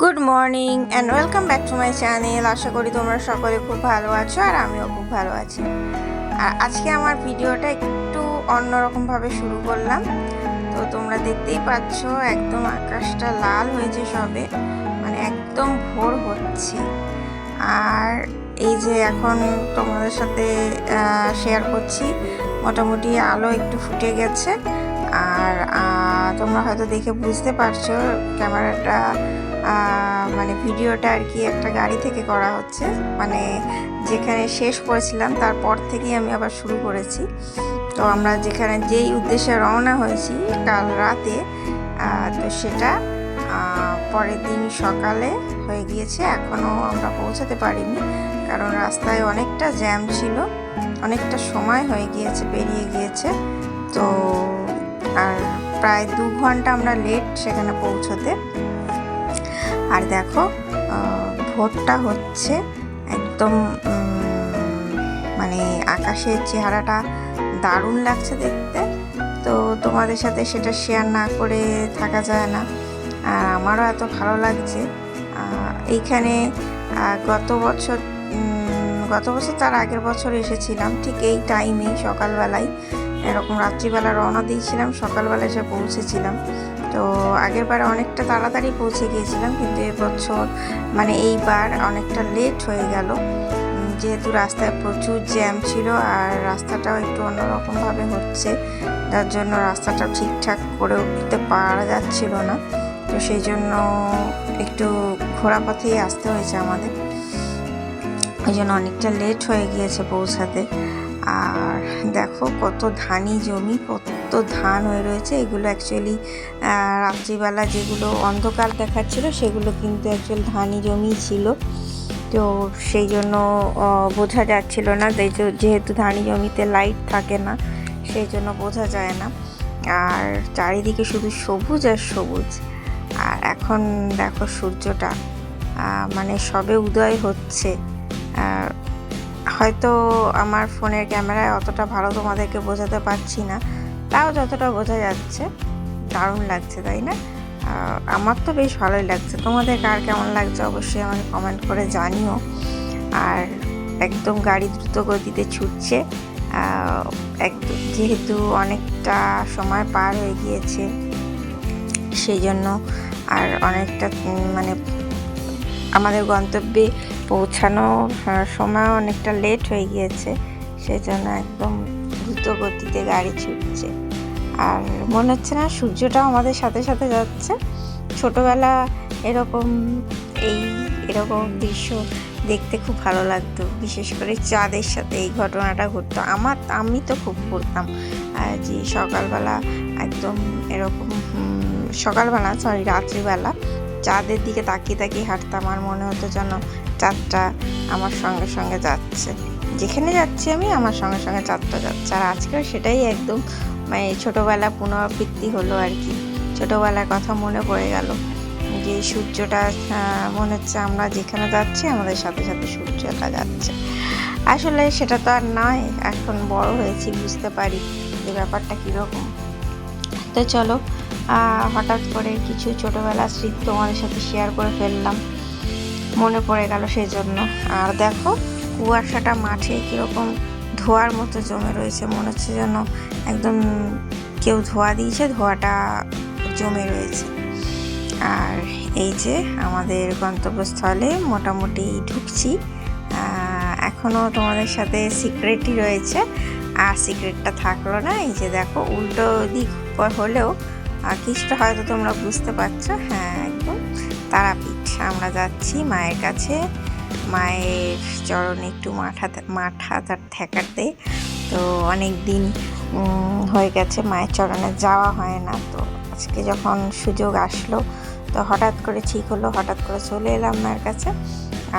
Good morning and welcome back to my channel আশা করি তোমরা সকলে খুব ভালো আছো আর আমিও খুব ভালো আছি। আর আজকে আমার ভিডিওটা একটু অন্যরকমভাবে শুরু করলাম। তো তোমরা দেখতেই পাচ্ছ একদম আকাশটা লাল হয়েছে সবে মানে একদম ভোর হচ্ছে। আর এই যে এখন তোমাদের সাথে শেয়ার করছি, মোটামুটি আলো একটু ফুটে গেছে। আর তোমরা হয়তো দেখে বুঝতে পারছ, ক্যামেরাটা মানে ভিডিওটা আর কি একটা গাড়ি থেকে করা হচ্ছে। মানে যেখানে শেষ করেছিলাম, তারপর থেকেই আমি আবার শুরু করেছি। তো আমরা যেখানে যেই উদ্দেশ্যে রওনা হয়েছি কাল রাতে তো সেটা পরের দিন সকালে হয়ে গিয়েছে। এখনও আমরা পৌঁছাতে পারিনি, কারণ রাস্তায় অনেকটা জ্যাম ছিল, অনেকটা সময় হয়ে গিয়েছে, পেরিয়ে গিয়েছে। তো আর প্রায় দু ঘণ্টা আমরা লেট সেখানে পৌঁছতে। আর দেখো ভোরটা হচ্ছে একদম মানে আকাশের চেহারাটা দারুণ লাগছে দেখতে। তো তোমাদের সাথে সেটা শেয়ার না করে থাকা যায় না। আর আমারও এত ভালো লাগছে। এইখানে গত বছর গত বছর তার আগের বছর এসেছিলাম, ঠিক এই টাইমেই সকালবেলায়। এরকম রাত্রিবেলা রওনা দিয়েছিলাম, সকালবেলা এসে পৌঁছেছিলাম। তো আগের বার অনেকটা তাড়াতাড়ি পৌঁছে গিয়েছিলাম, কিন্তু এবছর মানে এইবার অনেকটা লেট হয়ে গেল। যেহেতু রাস্তায় প্রচুর জ্যাম ছিল আর রাস্তাটাও একটু অন্যরকমভাবে হচ্ছে যার জন্য রাস্তাটা ঠিকঠাক করে উঠতে পারা যাচ্ছিল না। তো সেই জন্য একটু ঘোরা পথেই আসতে হয়েছে আমাদের। ওই জন্য অনেকটা লেট হয়ে গিয়েছে পৌঁছাতে। আর দেখো কত ধানি জমি, কত ধান হয়ে রয়েছে, এগুলো অ্যাকচুয়ালি রাত্রিবেলা যেগুলো অন্ধকার দেখাচ্ছিল, সেগুলো কিন্তু অ্যাকচুয়াল ধানি জমি ছিল। তো সেই জন্য বোঝা যাচ্ছিল না যেহেতু ধানি জমিতে লাইট থাকে না, সেই জন্য বোঝা যায় না। আর চারিদিকে শুধু সবুজ আর সবুজ। আর এখন দেখো সূর্যটা মানে সবে উদয় হচ্ছে। হয়তো আমার ফোনের ক্যামেরায় অতটা ভালো তোমাদেরকে বোঝাতে পারছি না তাও যতটা বোঝা যাচ্ছে, দারুণ লাগছে, তাই না? আমার তো বেশ ভালোই লাগছে। তোমাদের কার কেমন লাগছে অবশ্যই আমাকে কমেন্ট করে জানিও। আর একদম গাড়ি দ্রুত গতিতে ছুটছে। একদম যেহেতু অনেকটা সময় পার হয়ে গিয়েছে, সেই জন্য আর অনেকটা মানে আমাদের গন্তব্যে পৌঁছানোর সময় অনেকটা লেট হয়ে গিয়েছে, সেই জন্য একদম দ্রুত গতিতে গাড়ি ছুটছে। আর মনে হচ্ছে না সূর্যটাও আমাদের সাথে সাথে যাচ্ছে। ছোটবেলা এরকম এই এরকম দৃশ্য দেখতে খুব ভালো লাগতো। বিশেষ করে চাঁদের সাথে এই ঘটনাটা ঘটতো। আমার, আমি তো খুব করতাম যে সকালবেলা একদম এরকম সকালবেলা সরি রাত্রিবেলা চাঁদের দিকে তাকিয়ে তাকিয়ে হাঁটতাম। আর মনে হতো যেন চাঁদটা আমার সঙ্গে সঙ্গে যাচ্ছে। যেখানে যাচ্ছি আমি, আমার সঙ্গে সঙ্গে চাঁদটা যাচ্ছে আর আজকেও সেটাই একদম মানে ছোটোবেলা পুনরাবৃত্তি হলো আর কি। ছোটোবেলার কথা মনে পড়ে গেল। যে সূর্যটা মনে হচ্ছে আমরা যেখানে যাচ্ছি, আমাদের সাথে সাথে সূর্যটা যাচ্ছে। আসলে সেটা তো আর নয়, এখন বড় হয়েছি, বুঝতে পারি যে ব্যাপারটা কীরকম। তো চলো হঠাৎ করে কিছু ছোটোবেলার স্মৃতি তোমাদের সাথে শেয়ার করে ফেললাম। মনে পড়ে গেল সেই জন্য আর দেখো কুয়াশাটা মাঠে কীরকম ধোয়ার মতো জমে রয়েছে, মনে হচ্ছে যেন একদম কেউ ধোয়া দিয়েছে, ধোয়াটা জমে রয়েছে। আর এই যে আমাদের গন্তব্যস্থলে মোটামুটি ঢুকছি। এখনও তোমাদের সাথে সিক্রেটই রয়েছে। আর সিক্রেটটা থাকল না, এই যে দেখো, উল্টো দিক হলেও কিছুটা হয়তো তোমরা বুঝতে পারছ। হ্যাঁ একদম। তারাপীঠ, আমরা যাচ্ছি মায়ের কাছে। মায়ের চরণে একটু মাথা মাথা তার ঠেকাতে। তো অনেক দিন হয়ে গেছে মায়ের চরণে যাওয়া হয় না। তো আজকে যখন সুযোগ আসলো, তো হঠাৎ করে ঠিক হলো, হঠাৎ করে চলে এলাম মায়ের কাছে।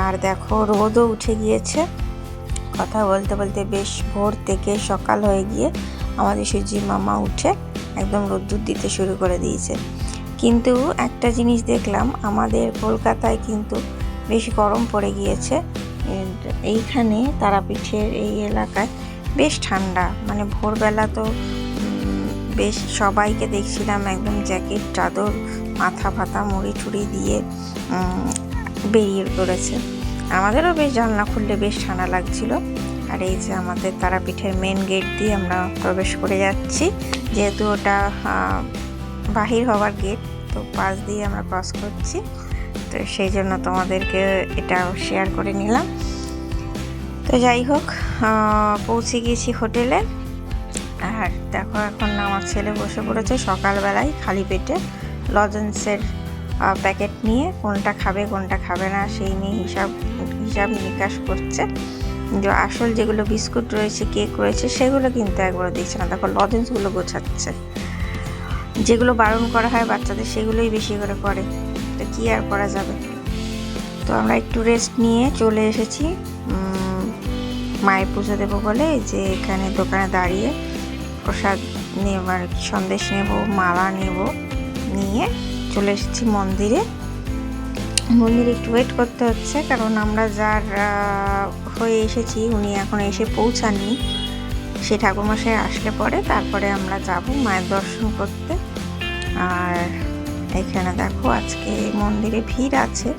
আর দেখো, রোদও উঠে গিয়েছে। কথা বলতে বলতে বেশ ভোর থেকে সকাল হয়ে গিয়ে আমাদের সুজি মামা উঠে একদম রোদ্দুর দিতে শুরু করে দিয়েছে। কিন্তু একটা জিনিস দেখলাম, আমাদের কলকাতায় কিন্তু বেশ গরম পড়ে গিয়েছে। এইখানে তারাপীঠের এই এলাকায় বেশ ঠান্ডা। মানে ভোরবেলা তো বেশ সবাইকে দেখছিলাম একদম জ্যাকেট, চাদর, মাথা ফাতা, মুড়ি টুড়ি দিয়ে বেরিয়ে পড়েছে। আমাদেরও বেশ জানলা খুললে বেশ ঠান্ডা লাগছিল। আর এই যে আমাদের তারাপীঠের মেন গেট দিয়ে আমরা প্রবেশ করে যাচ্ছি। যেহেতু ওটা বাহির হওয়ার গেট তো পাশ দিয়ে আমরা ক্রস করছি। তো সেই জন্য তোমাদেরকে এটাও শেয়ার করে নিলাম। তো যাই হোক পৌঁছে গিয়েছি হোটেলে। আর দেখো এখন আমার ছেলে বসে পড়েছে সকালবেলায় খালি পেটে লজেন্সের প্যাকেট নিয়ে, কোনটা খাবে কোনটা খাবে না, সেই নিয়ে হিসাব হিসাব নিকাশ করছে। যে আসল যেগুলো বিস্কুট রয়েছে, কেক রয়েছে, সেগুলো কিন্তু একবার দিচ্ছে না। দেখো লজেন্সগুলো গোছাচ্ছে। যেগুলো বারণ করা হয় বাচ্চাদের, সেগুলোই বেশি করে করে। তো কী আর করা যাবে? তো আমরা একটু রেস্ট নিয়ে চলে এসেছি মায়ের পুজো দেবো বলে যে এখানে দোকানে দাঁড়িয়ে প্রসাদ নেব আর কি, সন্দেশ নেব, মালা নেব, নিয়ে চলে এসেছি মন্দিরে। মন্দিরে একটু ওয়েট করতে হচ্ছে, কারণ আমরা যার হয়ে এসেছি, উনি এখন এসে পৌঁছাননি। সে ঠাকুরমশাই আসলে পরে, তারপরে আমরা যাব মায়ের দর্শন করতে। আর এখানে দেখো আজকে মন্দিরে ভিড় আছে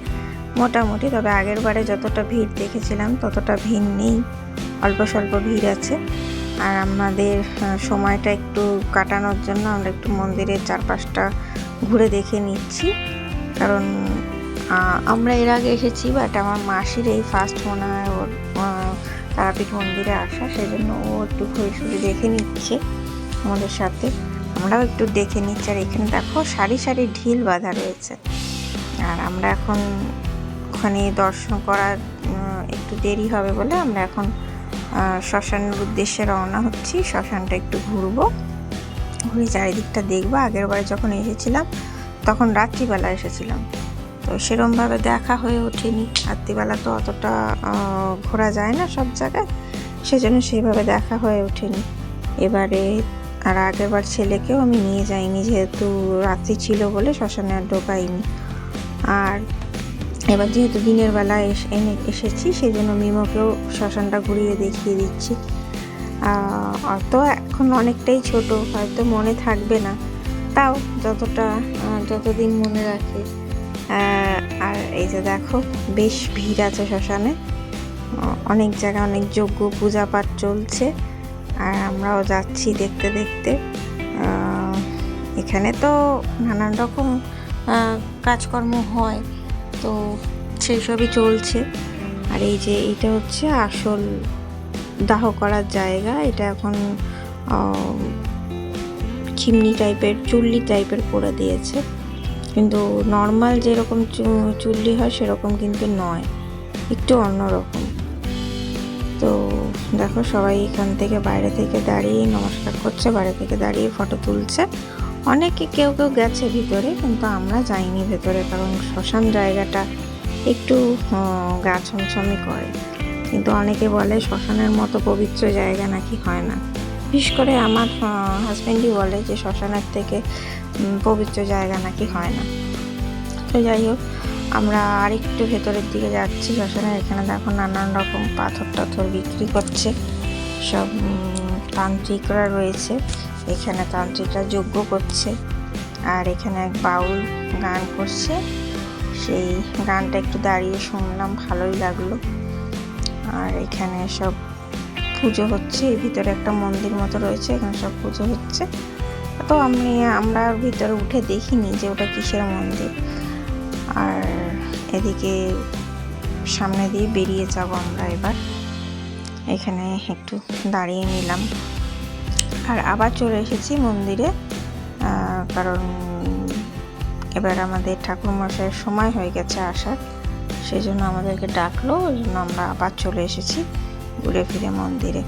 মোটামুটি, তবে আগের বারে যতটা ভিড় দেখেছিলাম ততটা ভিড় নেই, অল্প স্বল্প ভিড় আছে। আর আমাদের সময়টা একটু কাটানোর জন্য আমরা একটু মন্দিরের চারপাশটা ঘুরে দেখে নিচ্ছি। কারণ আমরা এর আগে এসেছি বাট আমার মাসির এই ফার্স্ট মনে হয় ওর তারাপীঠ মন্দিরে আসা সেই জন্য ও একটু ঘুরে ঘুরে দেখে নিচ্ছে আমাদের সাথে। আমরাও একটু দেখে নিচ্ছি। আর এখানে দেখো সারি সারি ঢিল বাঁধা রয়েছে। আর আমরা এখন ওখানে দর্শন করার একটু দেরি হবে বলে আমরা এখন শ্মশানের উদ্দেশ্যে রওনা হচ্ছি। শ্মশানটা একটু ঘুরবো। ঘুরে চারিদিকটা দেখব। আগের বারে যখন এসেছিলাম, তখন রাত্রিবেলা এসেছিলাম। তো সেরমভাবে দেখা হয়ে ওঠেনি। রাত্রিবেলা তো অতটা ঘোরা যায় না সব জায়গায়। সেজন্য সেইভাবে দেখা হয়ে ওঠেনি। এবারে আর আগেরবার ছেলেকেও আমি নিয়ে যাইনি, যেহেতু রাত্রি ছিল বলে শ্মশানে আর ঢোকাইনি। আর এবার যেহেতু দিনের বেলা এনে, এসেছি সেই জন্য মিমোকেও শ্মশানটা ঘুরিয়ে দেখিয়ে দিচ্ছি। অত এখন অনেকটাই ছোট, হয়তো মনে থাকবে না। তাও যতটা যতদিন মনে রাখে। আর এই যে দেখো, বেশ ভিড় আছে শ্মশানে। অনেক জায়গায় অনেক যজ্ঞ পূজা পাঠ চলছে। আর আমরাও যাচ্ছি দেখতে দেখতে। এখানে তো নানান রকম কাজকর্ম হয়, তো সেই সবই চলছে। আর এই যে এটা হচ্ছে আসল দাহ করার জায়গা। এটা এখন চিমনি টাইপের, চুল্লি টাইপের করে দিয়েছে। কিন্তু নর্মাল যেরকম চুল্লি হয় সেরকম কিন্তু নয়। একটু অন্যরকম। তো দেখো সবাই এখান থেকে বাইরে থেকে দাঁড়িয়ে নমস্কার করছে, বাইরে থেকে দাঁড়িয়ে ফটো তুলছে। অনেকে কেউ কেউ গেছে ভিতরে, কিন্তু আমরা যাইনি ভেতরে, কারণ শ্মশান জায়গাটা একটু গা ছমছমি করে। কিন্তু অনেকে বলে শ্মশানের মতো পবিত্র জায়গা নাকি হয় না। বিশেষ করে আমার হাজব্যান্ডই বলে যে শ্মশানের থেকে পবিত্র জায়গা নাকি হয় না। তো যাই হোক আমরা আরেকটু ভেতরের দিকে যাচ্ছি শ্মশানের এখানে দেখো নানান রকম পাথর টাথর বিক্রি করছে। সব তান্ত্রিকরা রয়েছে, এখানে তান্ত্রিকরা যজ্ঞ করছে, আর এখানে এক বাউল গান করছে। সেই গানটা একটু দাঁড়িয়ে শুনলাম, ভালোই লাগল। আর এখানে সব পুজো হচ্ছে, এর ভিতরে একটা মন্দির মতো রয়েছে, এখানে সব পুজো হচ্ছে। তো আমি, আমরা ভিতরে উঠে দেখিনি যে ওটা কিসের মন্দির। আর এদিকে সামনে দিয়ে বেরিয়ে যাব আমরা এবার। এখানে একটু দাঁড়িয়ে নিলাম। আর আবার চলে এসেছি মন্দিরে কারণ এবার আমাদের ঠাকুরমশাইয়ের সময় হয়ে গেছে আসার। সেই জন্য আমাদেরকে ডাকলো ওই জন্য আমরা আবার চলে এসেছি ঘুরে ফিরে মন্দিরে।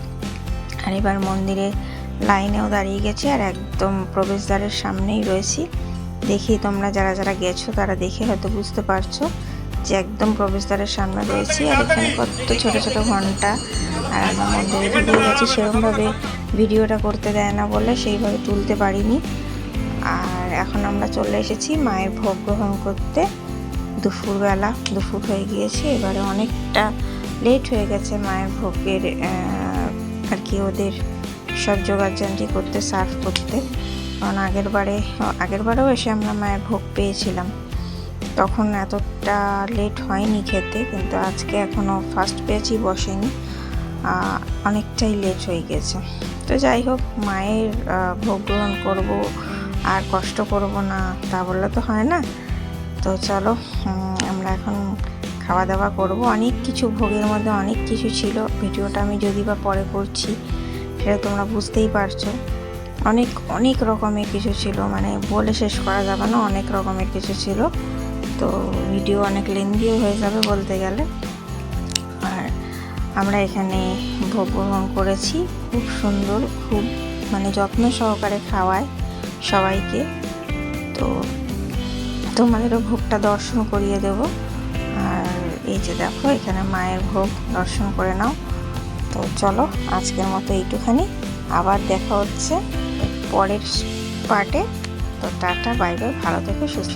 আর এবার মন্দিরে লাইনেও দাঁড়িয়ে গেছি আর একদম প্রবেশদ্বারের সামনেই রয়েছি। দেখি তোমরা যারা যারা গেছো তারা দেখে হয়তো বুঝতে পারছ যে একদম প্রবেশদ্বারের সামনে রয়েছি আর এখানে কত ছোট ছোট ঘণ্টা আর আমরা মন্দিরে ঢুকে গেছি সেরকমভাবে ভিডিওটা করতে দেয় না বলে সেইভাবে তুলতে পারিনি। আর এখন আমরা চলে এসেছি মায়ের ভোগ গ্রহণ করতে। দুপুরবেলা, দুপুর হয়ে গিয়েছে, এবারে অনেকটা লেট হয়ে গেছে মায়ের ভোগের আর কি ওদের সব জান্টি করতে সার্ভ করতে। কারণ আগের বারে, আগের বারেও এসে আমরা মায়ের ভোগ পেয়েছিলাম। তখন এতটা লেট হয়নি খেতে, কিন্তু আজকে এখনও ফার্স্ট পেয়েছি বসেনি অনেকটাই লেট হয়ে গেছে। তো যাই হোক, মায়ের ভোগ গ্রহণ করব, আর কষ্ট করব না, তা বললে তো হয় না। তো চলো আমরা এখন খাওয়া দাওয়া করব। অনেক কিছু, ভোগের মধ্যে অনেক কিছু ছিল। ভিডিওটা আমি যদি বা পরে করছি, সেটা তোমরা বুঝতেই পারছ। অনেক অনেক রকমের কিছু ছিল। মানে বলে শেষ করা যাবে না, অনেক রকমের কিছু ছিল। তো ভিডিও অনেক লেন্দিও হয়ে যাবে বলতে গেলে। আর আমরা এখানে ভোগ গ্রহণ করেছি। খুব সুন্দর, খুব মানে যত্ন সহকারে খাওয়ায় সবাইকে। তো তোমাদেরও ভোগটা দর্শন করিয়ে দেব। আর এই যে দেখো, এখানে মায়ের ভোগ দর্শন করে নাও। তো চলো, আজকের মতো এইটুখানি। আবার দেখা হচ্ছে। পরের পার্টে। তো টাটা বাই ভালো থেকে সুস্থ